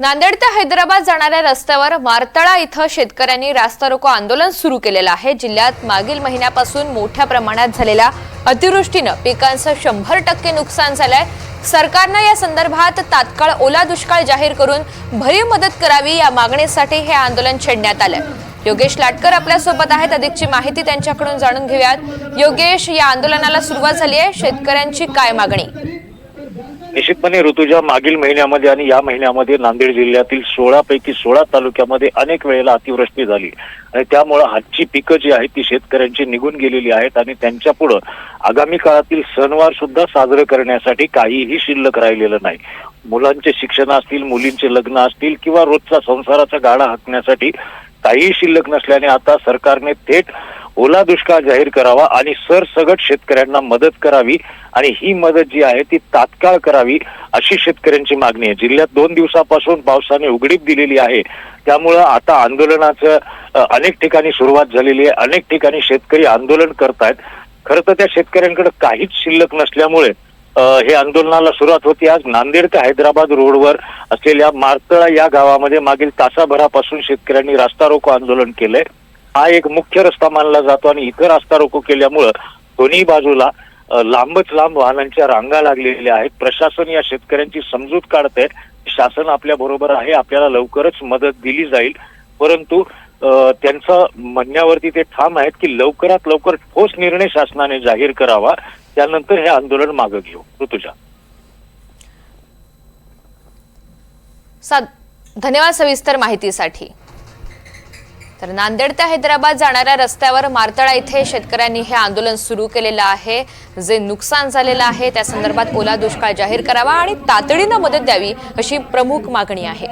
नांदेड ते हैदराबाद जाणाऱ्या रस्त्यावर मारतळा इथं शेतकऱ्यांनी रास्ता रोको आंदोलन सुरू केलेलं आहे. जिल्ह्यात मागील महिन्यापासून मोठ्या प्रमाणात झालेल्या अतिवृष्टीनं पिकांचं शंभर टक्के नुकसान झालंय. सरकारनं या संदर्भात तात्काळ ओला दुष्काळ जाहीर करून भरीव मदत करावी या मागणीसाठी हे आंदोलन छेडण्यात आलंय. योगेश लाटकर आपल्यासोबत आहेत. अधिकची माहिती त्यांच्याकडून जाणून घेऊयात. योगेश या आंदोलनाला सुरुवात झाली आहे. शेतकऱ्यांची काय मागणी? निश्चितपणे ऋतुजा मागील महिन्यामध्ये आणि या महिन्यामध्ये नांदेड जिल्ह्यातील सोळा पैकी सोळा तालुक्यामध्ये अनेक वेळेला अतिवृष्टी झाली. आणि त्यामुळं हातची पिकं जी आहेत ती शेतकऱ्यांची निघून गेलेली आहेत आणि त्यांच्या पुढं आगामी काळातील सणवार सुद्धा साजरे करण्यासाठी काहीही शिल्लक राहिलेलं नाही. मुलांचे शिक्षण असतील मुलींचे लग्न असतील किंवा रोजचा संसाराचा गाडा हाकण्यासाठी काहीही शिल्लक नसल्याने आता सरकारने थेट ओला दुष्काळ जाहीर करावा आणि सरसगट शेतकऱ्यांना मदत करावी आणि ही मदत जी आहे ती तात्काळ करावी अशी शेतकऱ्यांची मागणी आहे. जिल्ह्यात दोन दिवसापासून पावसाने उघडीप दिलेली आहे. त्यामुळं आता आंदोलनाचं अनेक ठिकाणी सुरुवात झालेली आहे. अनेक ठिकाणी शेतकरी आंदोलन करतायत. खरं तर त्या शेतकऱ्यांकडे काहीच शिल्लक नसल्यामुळे हे आंदोलनाला सुरुवात होती. आज नांदेड ते हैदराबाद रोडवर असलेल्या मारतळा या गावामध्ये मागील तासाभरापासून शेतकऱ्यांनी रास्ता रोको आंदोलन केलंय. हा एक मुख्य रस्ता मानला जातो आणि इथं रस्ता रोको केल्यामुळं दोन्ही बाजूला लांबच लांब वाहनांच्या रांगा लागलेल्या आहेत. प्रशासन या शेतकऱ्यांची समजूत काढतंय. शासन आपल्या बरोबर आहे आपल्याला लवकरच मदत दिली जाईल. परंतु त्यांचं म्हणण्यावरती ते ठाम आहेत की लवकरात लवकर ठोस निर्णय शासनाने जाहीर करावा. त्यानंतर हे आंदोलन मागे घेऊ. ऋतुजा. धन्यवाद सविस्तर माहितीसाठी. तर नांदेड ते हैदराबाद जाणाऱ्या रस्त्यावर मारतळा इथे शेतकऱ्यांनी हे आंदोलन सुरू केलेलं आहे. जे नुकसान झालेलं आहे त्या संदर्भात ओला दुष्काळ जाहीर करावा आणि तातडीनं मदत द्यावी अशी प्रमुख मागणी आहे.